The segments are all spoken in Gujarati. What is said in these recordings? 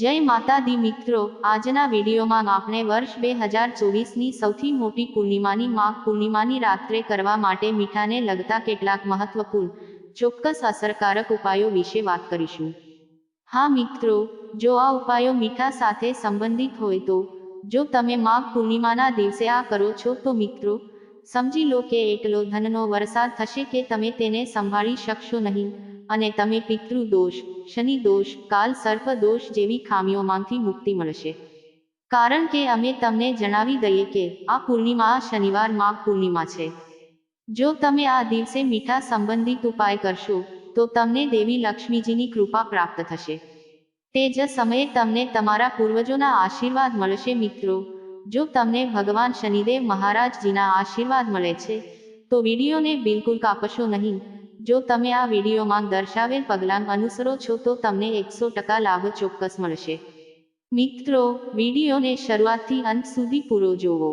જય માતાદી મિત્રો, આજના વિડીયોમાં આપણે વર્ષ બે હજાર ચોવીસની સૌથી મોટી પૂર્ણિમાની માઘ પૂર્ણિમાની રાત્રે કરવા માટે મીઠાને લગતા કેટલાક મહત્વપૂર્ણ, ચોક્કસ અસરકારક ઉપાયો વિશે વાત કરીશું. હા મિત્રો, જો આ ઉપાયો મીઠા સાથે સંબંધિત હોય તો, જો તમે માઘ પૂર્ણિમાના દિવસે આ કરો છો તો મિત્રો, સમજી લો કે એટલો ધનનો વરસાદ થશે કે તમે તેને સંભાળી શકશો નહીં. અને તમે પિતૃદોષ શનિ દોષ કાલ સર્પ દોષ જેવી ખામીઓમાંથી મુક્તિ મળશે. કારણ કે અમે તમને જણાવી દઈએ કે આ પૂર્ણિમા આ શનિવાર માઘ પૂર્ણિમા છે. જો તમે આ દિવસે મીઠા સંબંધિત ઉપાય કરશો, તો તમને દેવી લક્ષ્મીજીની કૃપા પ્રાપ્ત થશે. તે જ સમયે તમને તમારા પૂર્વજોના આશીર્વાદ મળશે મિત્રો. જો તમને ભગવાન શનિદેવ મહારાજજીના આશીર્વાદ મળે છે, તો વિડીયોને બિલકુલ કાપશો નહીં. જો તમે આ વિડીયોમાં દર્શાવેલ પગલાં અનુસરો છો તો તમને એકસો ટકા લાભ ચોક્કસ મળશે. મિત્રો, વિડીયોને શરૂઆતથી અંત સુધી પૂરો જોવો.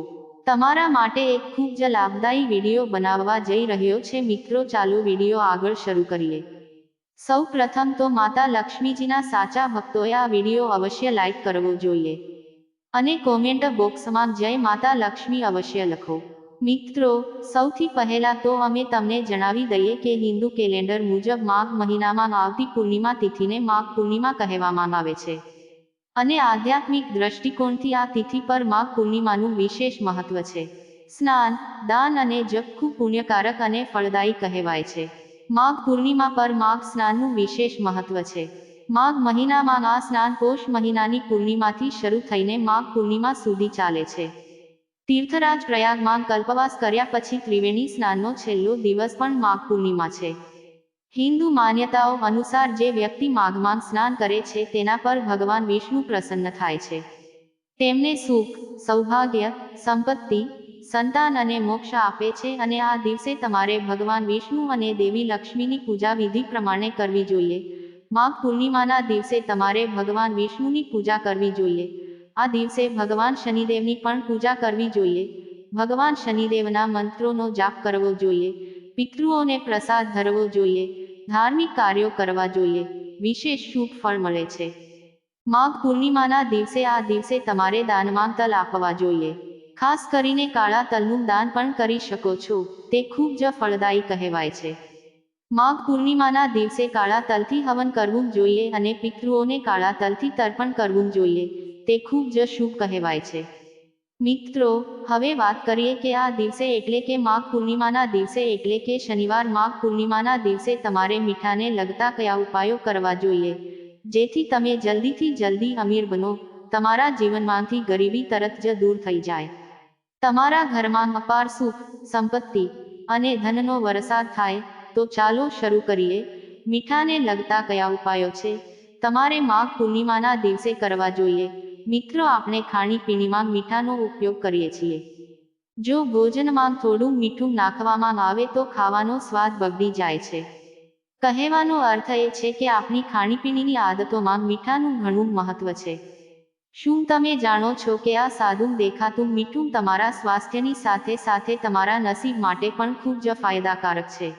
તમારા માટે એક ખૂબ જ લાભદાયી વીડિયો બનાવવા જઈ રહ્યો છે. મિત્રો, ચાલુ વીડિયો આગળ શરૂ કરીએ. સૌ પ્રથમ તો માતા લક્ષ્મીજીના સાચા ભક્તોએ આ વીડિયો અવશ્ય લાઈક કરવો જોઈએ. અને કોમેન્ટ બોક્સમાં જય માતા લક્ષ્મી અવશ્ય લખો. મિત્રો, સૌથી પહેલા તો અમે તમને જણાવી દઈએ કે હિન્દુ કેલેન્ડર મુજબ માઘ મહિનામાં આવતી પૂર્ણિમા તિથિને માઘ પૂર્ણિમા કહેવામાં આવે છે. અને આધ્યાત્મિક દ્રષ્ટિકોણથી આ તિથિ પર માઘ પૂર્ણિમાનું વિશેષ મહત્વ છે. સ્નાન, દાન અને જપ ખૂબ પુણ્યકારક અને ફળદાયી કહેવાય છે. માઘ પૂર્ણિમા પર માઘ સ્નાનનું વિશેષ મહત્વ છે. માઘ મહિનામાં આ સ્નાન પોષ મહિનાની પૂર્ણિમાથી શરૂ થઈને માઘ પૂર્ણિમા સુધી ચાલે છે. તીર્થરાજ પ્રયાગમાં કલ્પવાસ કર્યા પછી ત્રિવેણી સ્નાનનો છેલ્લો દિવસ પણ માઘ પૂર્ણિમા છે. હિન્દુ માન્યતાઓ અનુસાર જે વ્યક્તિ માઘમાં સ્નાન કરે છે તેના પર ભગવાન વિષ્ણુ પ્રસન્ન થાય છે. તેમને સુખ, સૌભાગ્ય, સંપત્તિ, સંતાન અને મોક્ષ આપે છે અને આ દિવસે તમારે ભગવાન વિષ્ણુ અને દેવી લક્ષ્મીની પૂજા વિધિ પ્રમાણે કરવી જોઈએ. માઘ પૂર્ણિમાના દિવસે તમારે ભગવાન વિષ્ણુની પૂજા કરવી જોઈએ. આ દિવસે ભગવાન શનિદેવની પણ પૂજા કરવી જોઈએ. ભગવાન શનિદેવના મંત્રોનો જાપ કરવો જોઈએ. પિતૃઓને પ્રસાદ ધરવો જોઈએ. ધાર્મિક કાર્યો કરવા જોઈએ. વિશેષ શુભ ફળ મળે છે. માઘ પૂર્ણિમાના દિવસે આ દિવસે તમારે દાનમાં તલ આપવા જોઈએ. ખાસ કરીને કાળા તલનું દાન પણ કરી શકો છો. તે ખૂબ જ ફળદાયી કહેવાય છે. માઘ પૂર્ણિમાના દિવસે કાળા તલથી હવન કરવું જોઈએ અને પિતૃઓને કાળા તલથી તર્પણ કરવું જોઈએ. તે ખૂબ જ શુભ કહેવાય છે. મિત્રો, હવે વાત કરીએ કે આ દિવસે એટલે કે માઘ પૂર્ણિમાના દિવસે એટલે કે શનિવાર માઘ પૂર્ણિમાના દિવસે તમારે મીઠાને લગતા કયા ઉપાયો કરવા જોઈએ? જેથી તમે જલ્દીથી જલ્દી અમીર બનો, તમારા જીવનમાંથી ગરીબી તરત જ દૂર થઈ જાય. તમારા ઘરમાં અપાર સુખ, સંપત્તિ અને ધનનો વરસાદ થાય, તો ચાલો શરૂ કરીએ. મીઠાને લગતા કયા ઉપાયો છે? તમારે માઘ પૂર્ણિમાના દિવસે કરવા જોઈએ. મિત્રો, આપણે ખાણીપીણીમાં મીઠાનો ઉપયોગ કરીએ છીએ. જો ભોજનમાં થોડું મીઠું નાખવામાં આવે તો ખાવાનો સ્વાદ બગડી જાય છે. કહેવાનો અર્થ એ છે કે આપણી ખાણીપીણીની આદતોમાં મીઠાનું ઘણું મહત્વ છે. શું તમે જાણો છો કે આ સાદું દેખાતું મીઠું તમારા સ્વાસ્થ્યની સાથે સાથે તમારા નસીબ માટે પણ ખૂબ જ ફાયદાકારક છે?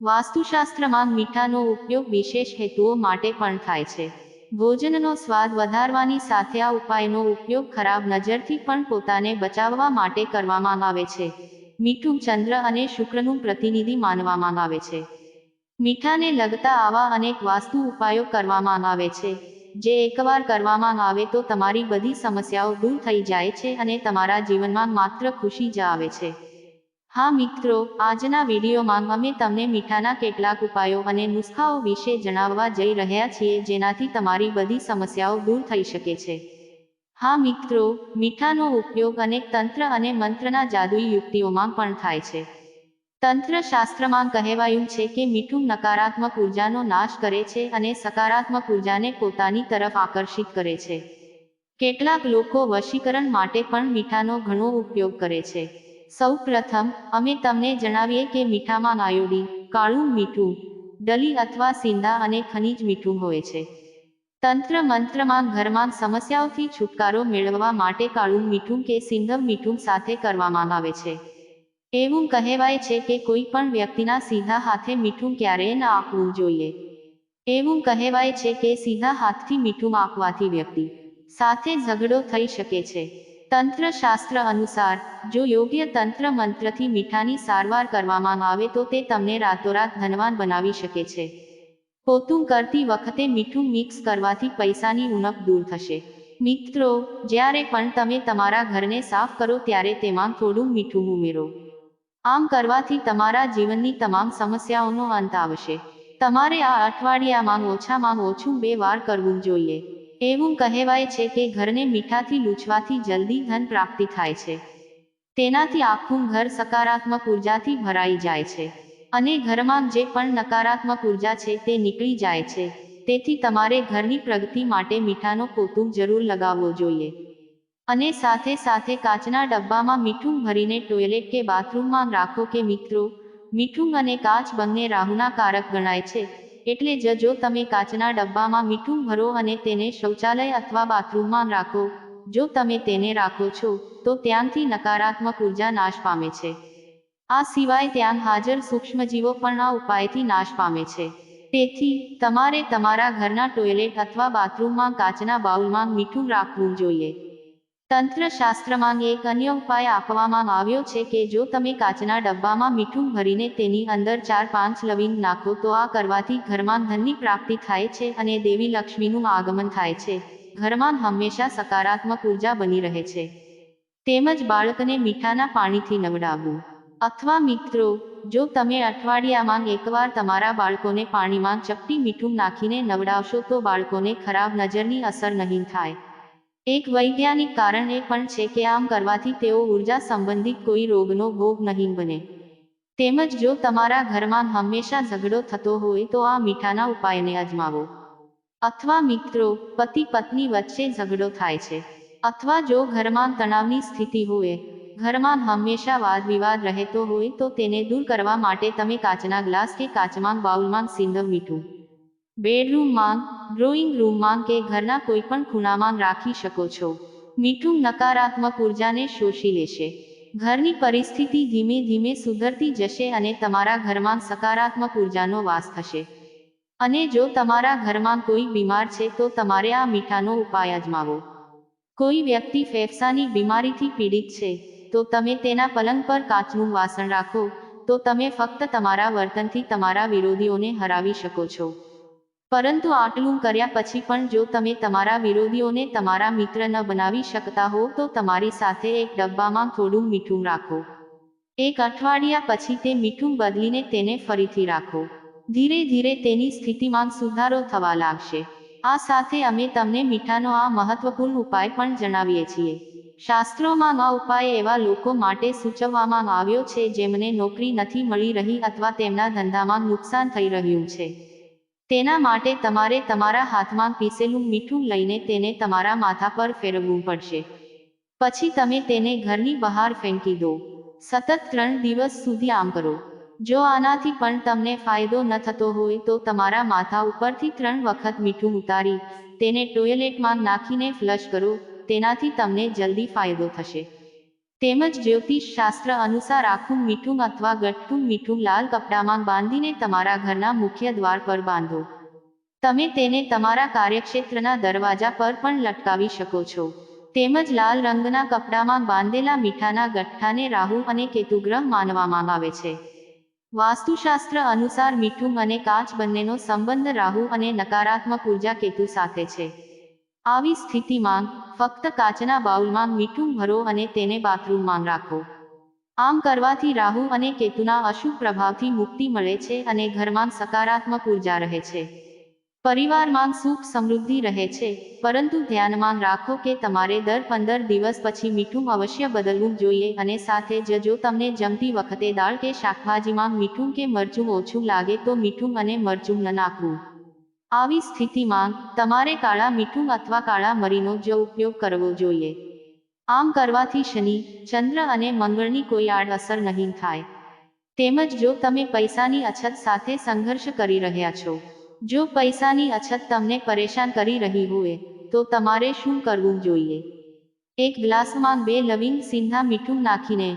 વાસ્તુશાસ્ત્રમાં મીઠાનો ઉપયોગ વિશેષ હેતુઓ માટે પણ થાય છે. ભોજનનો સ્વાદ વધારવાની સાથે આ ઉપાયનો ઉપયોગ ખરાબ નજરથી પણ પોતાને બચાવવા માટે કરવામાં આવે છે. મીઠું ચંદ્ર અને શુક્રનું પ્રતિનિધિ માનવામાં આવે છે. મીઠાને લગતા આવા અનેક વાસ્તુ ઉપાયો કરવામાં આવે છે. જે એકવાર કરવામાં આવે તો તમારી બધી સમસ્યાઓ દૂર થઈ જાય છે અને તમારા જીવનમાં માત્ર ખુશી જ આવે છે. હા મિત્રો, આજના વિડીયોમાં અમે તમને મીઠાના કેટલાક ઉપાયો અને નુસ્ખાઓ વિશે જણાવવા જઈ રહ્યા છીએ જેનાથી તમારી બધી સમસ્યાઓ દૂર થઈ શકે છે. હા મિત્રો, મીઠાનો ઉપયોગ અનેક તંત્ર અને મંત્રના જાદુઈ યુક્તિઓમાં પણ થાય છે. તંત્ર શાસ્ત્રમાં કહેવાયું છે કે મીઠું નકારાત્મક ઉર્જાનો નાશ કરે છે અને સકારાત્મક ઉર્જાને પોતાની તરફ આકર્ષિત કરે છે. કેટલાક લોકો વશીકરણ માટે પણ મીઠાનો ઘણો ઉપયોગ કરે છે. સૌ પ્રથમ અમે તમને જણાવીએ કે મીઠામાં આયોડીન કાળું મીઠું ડલી અથવા સિંધા અને ખનિજ મીઠું હોય છે. તંત્ર મંત્રમાં ઘરમાં સમસ્યાઓથી છુટકારો મેળવવા માટે કાળું મીઠું કે સિંધવ મીઠું સાથે કરવામાં આવે છે. એવું કહેવાય છે કે કોઈ પણ વ્યક્તિના સીધા હાથે મીઠું ક્યારેય ન આપવું જોઈએ. એવું કહેવાય છે કે સીધા હાથથી મીઠું આપવાથી વ્યક્તિ સાથે ઝઘડો થઈ શકે છે. તંત્ર શાસ્ત્ર અનુસાર જો યોગ્ય તંત્ર મંત્રથી મીઠાની સારવાર કરવામાં આવે તો તે તમને રાતોરાત ધનવાન બનાવી શકે છે. પોતું કરતી વખતે મીઠું મિક્સ કરવાથી પૈસાની ઉણપ દૂર થશે. મિત્રો, જ્યારે પણ તમે તમારા ઘરને સાફ કરો ત્યારે તેમાં થોડું મીઠું ઉમેરો. આમ કરવાથી તમારા જીવનની તમામ સમસ્યાઓનો અંત આવશે. તમારે આ અઠવાડિયામાં ઓછામાં ઓછું બે વાર કરવું જોઈએ. એવું કહેવાય છે કે ઘરને મીઠાથી લૂછવાથી જલ્દી ધન પ્રાપ્તિ થાય છે. તેનાથી આખું ઘર સકારાત્મક ઉર્જાથી ભરાઈ જાય છે. અને ઘરમાં જે પણ નકારાત્મક ઊર્જા છે તે નીકળી જાય છે. તેથી તમારે ઘરની પ્રગતિ માટે મીઠાનો કોતું જરૂર લગાવવો જોઈએ. અને સાથે સાથે કાચના ડબ્બામાં મીઠું ભરીને ટોયલેટ કે બાથરૂમમાં રાખો કે મિત્રો, મીઠું અને કાચ બંને રાહુના કારક ગણાય છે. એટલે જ જો તમે કાચના ડબ્બામાં મીઠું ભરો અને તેને શૌચાલય અથવા બાથરૂમમાં રાખો, જો તમે તેને રાખો છો, તો ત્યાંથી નકારાત્મક ઊર્જા નાશ પામે છે. આ સિવાય ત્યાં હાજર સૂક્ષ્મજીવો પણ આ ઉપાયથી નાશ પામે છે. તેથી, તમારે તમારા ઘરના ટોયલેટ અથવા બાથરૂમમાં કાચના બાઉલમાં મીઠું રાખવું જોઈએ. તંત્ર શાસ્ત્રમાં એક અન્ય ઉપાય આપવામાં આવ્યો છે કે જો તમે કાચના ડબ્બામાં મીઠું ભરીને તેની અંદર ચાર પાંચ લવિંગ નાખો તો આ કરવાથી ઘરમાં ધનની પ્રાપ્તિ થાય છે અને દેવી લક્ષ્મીનું આગમન થાય છે. ઘરમાં હંમેશા સકારાત્મક ઊર્જા બની રહે છે. તેમજ બાળકને મીઠાના પાણીથી નવડાવવું અથવા મિત્રો, જો તમે અઠવાડિયામાં એકવાર તમારા બાળકોને પાણીમાં ચપટી મીઠું નાખીને નવડાવશો તો બાળકોને ખરાબ નજરની અસર નહીં થાય. એક વૈજ્ઞાનિક કારણ એ પણ છે કે આમ કરવાથી તેઓ ઊર્જા સંબંધિત કોઈ રોગનો ભોગ નહીં બને. તેમજ જો તમારા ઘરમાં હંમેશા ઝઘડો થતો હોય તો આ મીઠાના ઉપાયને અજમાવો. અથવા મિત્રો, પતિ પત્ની વચ્ચે ઝઘડો થાય છે. અથવા જો ઘરમાં તણાવની સ્થિતિ હોય, ઘરમાં હંમેશા વાદ વિવાદ રહેતો હોય તો તેને દૂર કરવા માટે તમે કાચના ગ્લાસ કે કાચમાં બાઉલમાં સિંધવ મીઠું બેડરૂમમાં ડ્રોઈંગ રૂમમાં કે ઘરના કોઈ પણ ખૂણામાં રાખી શકો છો. મીઠું નકારાત્મક ઉર્જાને શોષી લેશે ઘરની પરિસ્થિતિ ધીમે ધીમે સુધરતી જશે અને તમારા ઘરમાં સકારાત્મક ઉર્જાનો વાસ થશે. અને જો તમારા ઘરમાં કોઈ બીમાર છે તો તમારે આ મીઠાનો ઉપાય અજમાવો. કોઈ વ્યક્તિ ફેફસાની બીમારીથી પીડિત છે, તો તમે તેના પલંગ પર કાચનું વાસણ રાખો, તો તમે ફક્ત તમારા વર્તનથી તમારા વિરોધીઓને હરાવી શકો છો. પરંતુ આટલું કર્યા પછી પણ જો તમે તમારા વિરોધીઓને તમારા મિત્ર ન બનાવી શકતા હો, તો તમારી સાથે એક ડબ્બામાં થોડું મીઠું રાખો. એક અઠવાડિયા પછી તે મીઠું બદલીને તેને ફરીથી રાખો. ધીરે ધીરે તેની સ્થિતિમાં સુધારો થવા લાગશે. આ સાથે અમે તમને મીઠાનો આ મહત્વપૂર્ણ ઉપાય પણ જણાવીએ છીએ. શાસ્ત્રોમાં આ ઉપાય એવા લોકો માટે સૂચવવામાં આવ્યો છે જેમને નોકરી નથી મળી રહી અથવા તેમના ધંધામાં નુકસાન થઈ રહ્યું છે. તેના માટે તમારે તમારા હાથમાં પીસેલું મીઠું લઈને તેને તમારા માથા પર ફેરવવું પડશે. પછી તમે તેને ઘરની બહાર ફેંકી દો. સતત ત્રણ દિવસ સુધી આમ કરો. જો આનાથી પણ તમને ફાયદો ન થતો હોય તો તમારા માથા ઉપરથી ત્રણ વખત મીઠું ઉતારી, તેને ટોયલેટમાં નાખીને ફ્લશ કરો, તેનાથી તમને જલ્દી ફાયદો થશે. તેમજ જ્યોતિષ શાસ્ત્ર અનુસાર આખું મીઠું અથવા ગઠ્ઠું મીઠું લાલ કપડામાં બાંધીને તમારા ઘરના મુખ્ય દ્વાર પર બાંધો. તમે તેને તમારા કાર્યક્ષેત્રના દરવાજા પર પણ લટકાવી શકો છો. તેમજ લાલ રંગના કપડામાં બાંધેલા મીઠાના ગઠ્ઠાને રાહુ અને કેતુગ્રહ માનવામાં આવે છે. વાસ્તુશાસ્ત્ર અનુસાર મીઠું અને કાચ બંનેનો સંબંધ રાહુ અને નકારાત્મક ઊર્જા કેતુ સાથે છે. આવી સ્થિતિમાં ફક્ત કાચના બાઉલમાં મીઠું ભરો અને તેને બાથરૂમમાં રાખો. આમ કરવાથી રાહુ અને કેતુના અશુભ પ્રભાવથી મુક્તિ મળે છે અને ઘરમાં સકારાત્મક ઊર્જા રહે છે. પરિવારમાં સુખ સમૃદ્ધિ રહે છે, પરંતુ ધ્યાનમાં રાખો કે તમારે દર પંદર દિવસ પછી મીઠું અવશ્ય બદલવું જોઈએ અને સાથે જ જો તમને જમતી વખતે દાળ કે શાકભાજીમાં મીઠું કે મરચું ઓછું લાગે તો મીઠું અને મરચું ન નાખવું. આવી સ્થિતિમાં તમારે કાળા મીઠું અથવા કાળા મરીનો જ ઉપયોગ કરવો જોઈએ. આમ કરવાથી શનિ, ચંદ્ર અને મંગળની કોઈ આડઅસર નહીં થાય. તેમજ જો તમે પૈસાની અછત સાથે સંઘર્ષ કરી રહ્યા છો, જો પૈસાની અછત તમને પરેશાન કરી રહી હોય, તો તમારે શું કરવું જોઈએ? એક ગ્લાસમાં બે લવિંગ સિંધા મીઠું નાખીને,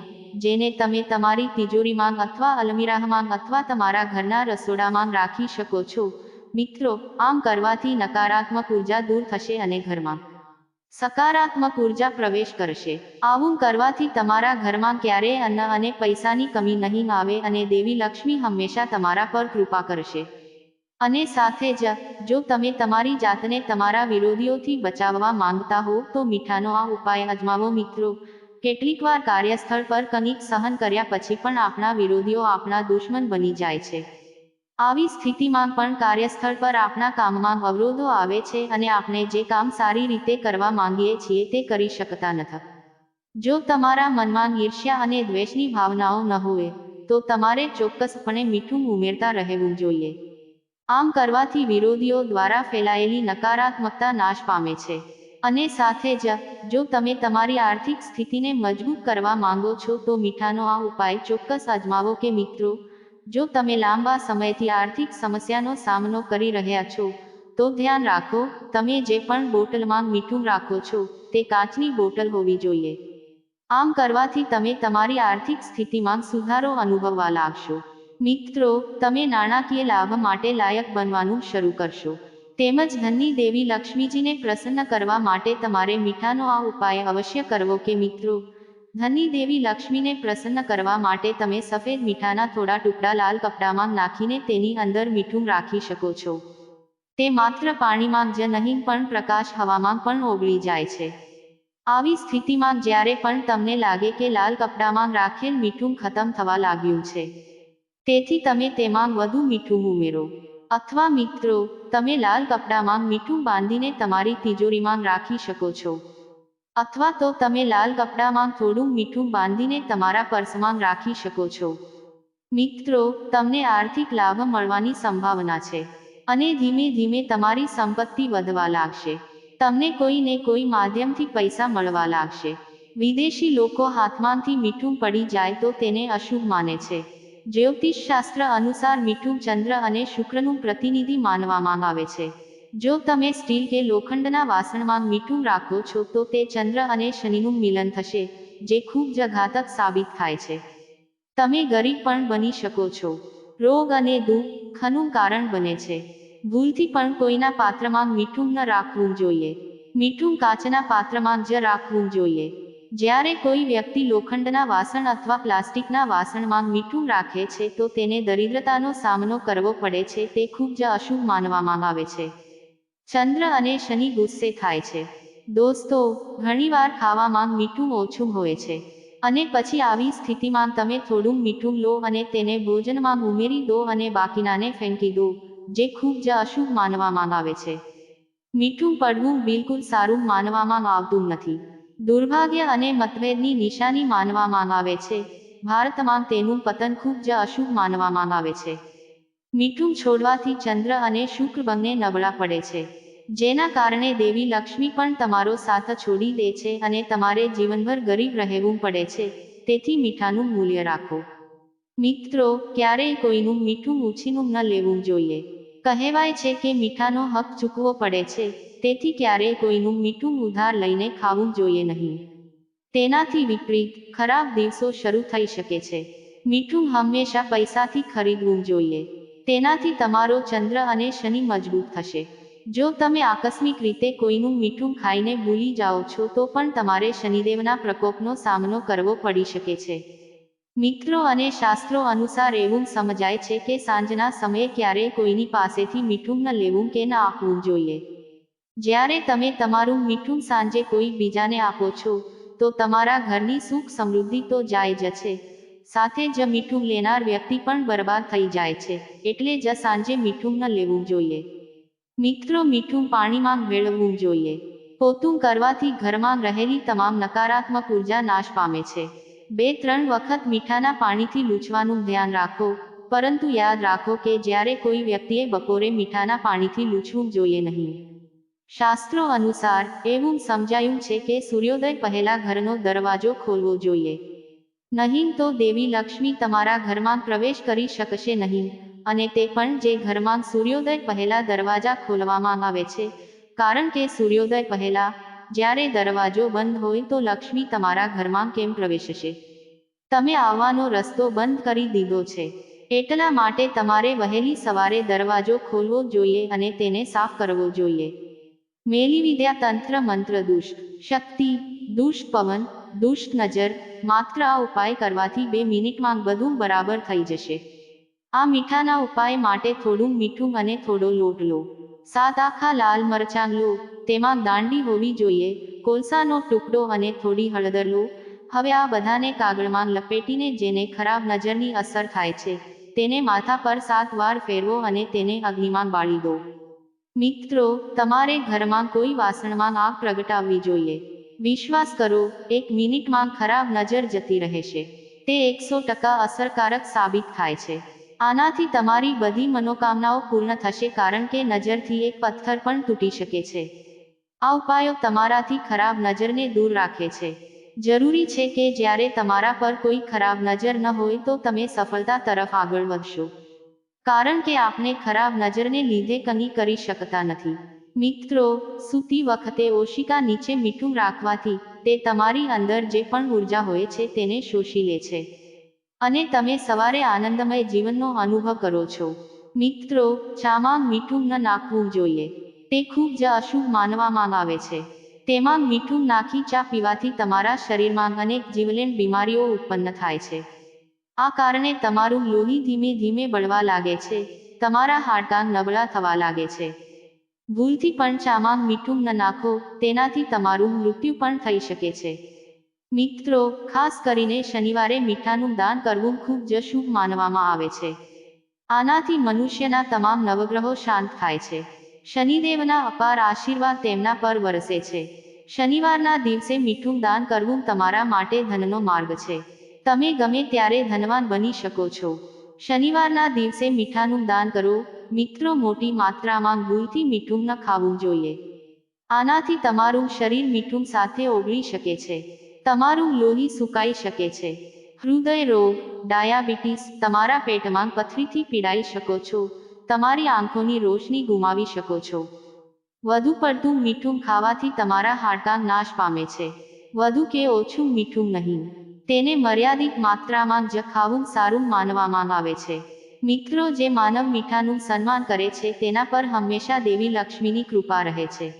જેને તમે તમારી તિજોરીમાં અથવા અલમીરાહમાં અથવા તમારા ઘરના રસોડામાં રાખી શકો છો મિત્રો, આમ કરવાથી નકારાત્મક ઊર્જા દૂર થશે અને ઘરમાં સકારાત્મક ઊર્જા પ્રવેશ કરશે. આવું કરવાથી તમારા ઘરમાં ક્યારેય અન્ન અને પૈસાની કમી નહીં આવે અને દેવી લક્ષ્મી હંમેશા તમારા પર કૃપા કરશે. અને સાથે જ, જો તમે તમારી જાતને તમારા વિરોધીઓથી બચાવવા માંગતા હો, તો મીઠાનો આ ઉપાય અજમાવો મિત્રો. કેટલીકવાર કાર્યસ્થળ પર કનિક સહન કર્યા પછી પણ આપણા વિરોધીઓ આપણા દુશ્મન બની જાય છે. આવી સ્થિતિમાં પણ કાર્યસ્થળ પર આપણા કામમાં અવરોધો આવે છે અને આપણે જે કામ સારી રીતે કરવા માંગીએ છીએ તે કરી શકતા નથી. જો તમારા મનમાં ઈર્ષ્યા અને દ્વેષની ભાવનાઓ ન હોય, તો તમારે ચોક્કસપણે મીઠું ઉમેરતા રહેવું જોઈએ. આમ કરવાથી વિરોધીઓ દ્વારા ફેલાયેલી નકારાત્મકતા નાશ પામે છે. અને સાથે જ, જો તમે તમારી આર્થિક સ્થિતિને મજબૂત કરવા માંગો છો તો મીઠાનો આ ઉપાય ચોક્કસ અજમાવો કે મિત્રો જો તમે લાંબા સમયથી આર્થિક સમસ્યાનો સામનો કરી રહ્યા છો, તો ધ્યાન રાખો, તમે જે પણ બોટલમાં મીઠું રાખો છો, તે કાચની બોટલ હોવી જોઈએ. આમ કરવાથી તમે તમારી આર્થિક સ્થિતિમાં સુધારો અનુભવવા લાગશો. મિત્રો, તમે નાણાકીય લાભ માટે લાયક બનવાનું શરૂ કરશો. તેમજ ધનની દેવી લક્ષ્મીજીને પ્રસન્ન કરવા માટે તમારે મીઠાનો આ ઉપાય અવશ્ય કરવો કે મિત્રો ધનની દેવી લક્ષ્મીને પ્રસન્ન કરવા માટે તમે સફેદ મીઠાના થોડા ટુકડા લાલ કપડામાં નાખીને તેની અંદર મીઠું રાખી શકો છો. તે માત્ર પાણીમાં જ નહીં, પણ પ્રકાશ હવામાં પણ ઓગળી જાય છે. આવી સ્થિતિમાં જ્યારે પણ તમને લાગે કે લાલ કપડામાં રાખેલ મીઠું ખતમ થવા લાગ્યું છે, તેથી તમે તેમાં વધુ મીઠું ઉમેરો. અથવા મિત્રો, તમે લાલ કપડામાં મીઠું બાંધીને તમારી તિજોરીમાં રાખી શકો છો. અથવા તો તમે લાલ કપડામાં થોડું મીઠું બાંધીને તમારા પર્સમાં રાખી શકો છો. મિત્રો, તમને આર્થિક લાભ મળવાની સંભાવના છે અને ધીમે ધીમે તમારી સંપત્તિ વધવા લાગશે. તમને કોઈને કોઈ માધ્યમથી પૈસા મળવા લાગશે. વિદેશી લોકો હાથમાંથી મીઠું પડી જાય તો તેને અશુભ માને છે. જ્યોતિષ શાસ્ત્ર અનુસાર મીઠું ચંદ્ર અને શુક્રનું પ્રતિનિધિ માનવામાં આવે છે. જો તમે સ્ટીલ કે લોખંડના વાસણમાં મીઠું રાખો છો તો તે ચંદ્ર અને શનિનું મિલન થશે, જે ખૂબ જ ઘાતક સાબિત થાય છે. તમે ગરીબ પણ બની શકો છો. રોગ અને દુઃખનું કારણ બને છે. ભૂલથી પણ કોઈના પાત્રમાં મીઠું ન રાખવું જોઈએ. મીઠું કાચના પાત્રમાં જ રાખવું જોઈએ. જ્યારે કોઈ વ્યક્તિ લોખંડના વાસણ અથવા પ્લાસ્ટિકના વાસણમાં મીઠું રાખે છે તો તેને દરિદ્રતાનો સામનો કરવો પડે છે તે ખૂબ જ અશુભ માનવામાં આવે છે. ચંદ્ર અને શનિ ગુસ્સે થાય છે. દોસ્તો, ઘણીવાર ખાવામાં મીઠું ઓછું હોય છે. અને પછી આવી સ્થિતિમાં તમે થોડું મીઠું લો અને તેને ભોજનમાં ઉમેરી દો અને બાકીનાને ફેંકી દો, જે ખૂબ જ અશુભ માનવામાં આવે છે. મીઠું પડવું બિલકુલ સારું માનવામાં આવતું નથી. દુર્ભાગ્ય અને મતભેદની નિશાની માનવામાં આવે છે. ભારતમાં તેનું પતન ખૂબ જ અશુભ માનવામાં આવે છે. મીઠું છોડવાથી ચંદ્ર અને શુક્ર બંને નબળા પડે છે. જેના કારણે દેવી લક્ષ્મી પણ તમારો સાથ છોડી દે છે અને તમારે જીવનભર ગરીબ રહેવું પડે છે. તેથી મીઠાનું મૂલ્ય રાખો. મિત્રો, ક્યારેય કોઈનું મીઠું ઉછીનું ન લેવું જોઈએ. કહેવાય છે કે મીઠાનો હક ચૂકવો પડે છે. તેથી ક્યારેય કોઈનું મીઠું ઉધાર લઈને ખાવું જોઈએ નહીં. તેનાથી વિપરીત, ખરાબ દિવસો શરૂ થઈ શકે છે. મીઠું હંમેશા પૈસાથી ખરીદવું જોઈએ. તેનાથી તમારો ચંદ્ર અને શનિ મજબૂત થશે. જો તમે આકસ્મિક રીતે કોઈનું મીઠું ખાઈને ભૂલી જાઓ છો, તો પણ તમારે શનિદેવના પ્રકોપનો સામનો કરવો પડી શકે છે. મિત્રો અને શાસ્ત્રો અનુસાર એવું સમજાય છે કે સાંજના સમયે ક્યારેય કોઈની પાસેથી મીઠું ન લેવું કે ન આપવું જોઈએ. જ્યારે તમે તમારું મીઠું સાંજે કોઈ બીજાને આપો છો, તો તમારા ઘરની સુખ સમૃદ્ધિ તો જાય જ છે. સાથે જ મીઠું લેનાર વ્યક્તિ પણ બરબાદ થઈ જાય છે, એટલે જ સાંજે મીઠું ન લેવું જોઈએ. મિત્રો, મીઠું પાણીમાં ભેળવવું જોઈએ. પોતું કરવાથી ઘરમાં રહેલી તમામ નકારાત્મક ઊર્જા નાશ પામે છે. બે, ત્રણ વખત મીઠાના પાણીથી લૂછવાનું ધ્યાન રાખો, પરંતુ યાદ રાખો કે જ્યારે કોઈ વ્યક્તિએ બપોરે મીઠાના પાણીથી લૂછવું જોઈએ નહીં. શાસ્ત્રો અનુસાર, એવું સમજાયું છે કે સૂર્યોદય પહેલા ઘરનો દરવાજો ખોલવો જોઈએ. નહીં તો દેવી લક્ષ્મી તમારા ઘરમાં પ્રવેશ કરી શકશે નહીં. અને તે પણ જે ઘરમાં સૂર્યોદય પહેલા દરવાજા ખોલવામાં આવે છે. કારણ કે સૂર્યોદય પહેલા, જ્યારે દરવાજો બંધ હોય તો લક્ષ્મી તમારા ઘરમાં કેમ પ્રવેશશે? તમે આવવાનો રસ્તો બંધ કરી દીધો છે. એટલા માટે તમારે વહેલી સવારે દરવાજો ખોલવો જોઈએ અને તેને સાફ કરવો જોઈએ. મેલી વિદ્યા તંત્ર મંત્ર દુષ્ટ, શક્તિ, દુષ્ટ પવન દુષ્ટ નજર માત્ર આ ઉપાય કરવાથી બે મિનિટમાં બધું બરાબર થઈ જશે. આ મીઠાના ઉપાય માટે થોડું મીઠું અને થોડો લોટ લો. સાત આખા લાલ મરચાં લો. તેમાં દાંડી હોવી જોઈએ. કોલસાનો ટુકડો અને થોડી હળદર લો. હવે આ બધાને કાગળમાં લપેટીને જેને ખરાબ નજરની અસર થાય છે, તેને માથા પર સાત વાર ફેરવો અને તેને અગ્નિમાં બાળી દો. મિત્રો, તમારે ઘરમાં કોઈ વાસણમાં આગ પ્રગટાવવી જોઈએ. વિશ્વાસ કરો, એક મિનિટમાં ખરાબ નજર જતી રહેશે. તે એકસો ટકા અસરકારક સાબિત થાય છે. આનાથી તમારી બધી મનોકામનાઓ પૂર્ણ થશે કારણ કે નજરથી એક પથ્થર પણ તૂટી શકે છે. આ ઉપાયો તમારાથી ખરાબ નજરને દૂર રાખે છે. જરૂરી છે કે જ્યારે તમારા પર કોઈ ખરાબ નજર ન હોય તો તમે સફળતા તરફ આગળ વધશો. કારણ કે આપને ખરાબ નજરને લીધે કંઈ કરી શકતા નથી. મિત્રો, સૂતી વખતે ઓશિકા નીચે મીઠું રાખવાથી તે તમારી અંદર જે પણ ઊર્જા હોય છે તેને શોષી લે છે. અને તમે સવારે આનંદમય જીવનનો અનુભવ કરો છો. મિત્રો, ચામાં મીઠું ન નાખવું જોઈએ. તે ખૂબ જ અશુભ માનવામાં આવે છે. તેમાં મીઠું નાખી ચા પીવાથી તમારા શરીરમાં અનેક જીવલેણ બીમારીઓ ઉત્પન્ન થાય છે. આ કારણે તમારું લોહી ધીમે ધીમે બળવા લાગે છે. તમારા હાડકાં નબળા થવા લાગે છે. ભૂલથી પણ ચામાં મીઠું ન નાખો, તેનાથી તમારું મૃત્યુ પણ થઈ શકે છે. મિત્રો, ખાસ કરીને શનિવારે મીઠાનું દાન કરવું ખૂબ જ શુભ માનવામાં આવે છે. આનાથી મનુષ્યના તમામ નવગ્રહો શાંત થાય છે. શનિદેવના અપાર આશીર્વાદ તેમના પર વરસે છે. શનિવારના દિવસે મીઠું દાન કરવું તમારા માટે ધનનો માર્ગ છે. તમે ગમે ત્યારે ધનવાન બની શકો છો. શનિવારના દિવસે મીઠાનું દાન કરો મિત્રો મોટી માત્રામાં ભૂલથી મીઠું ન ખાવું જોઈએ. આનાથી તમારું શરીર મીઠું સાથે ઓગળી શકે છે. તમારું લોહી સુકાઈ શકે છે. હૃદય રોગ, ડાયાબિટીસ તમારા પેટમાં પથરીથી પીડાઈ શકો છો. તમારી આંખોની રોશની ગુમાવી શકો છો. વધુ પડતું મીઠું ખાવાથી તમારા હાડકાં નાશ પામે છે. વધુ કે ઓછું મીઠું નહીં. તેને મર્યાદિત માત્રામાં જ ખાવું સારું માનવામાં આવે છે. મિત્રો જે માનવ મીઠાનું સન્માન કરે છે, તેના પર હંમેશા દેવી લક્ષ્મીની કૃપા રહે છે.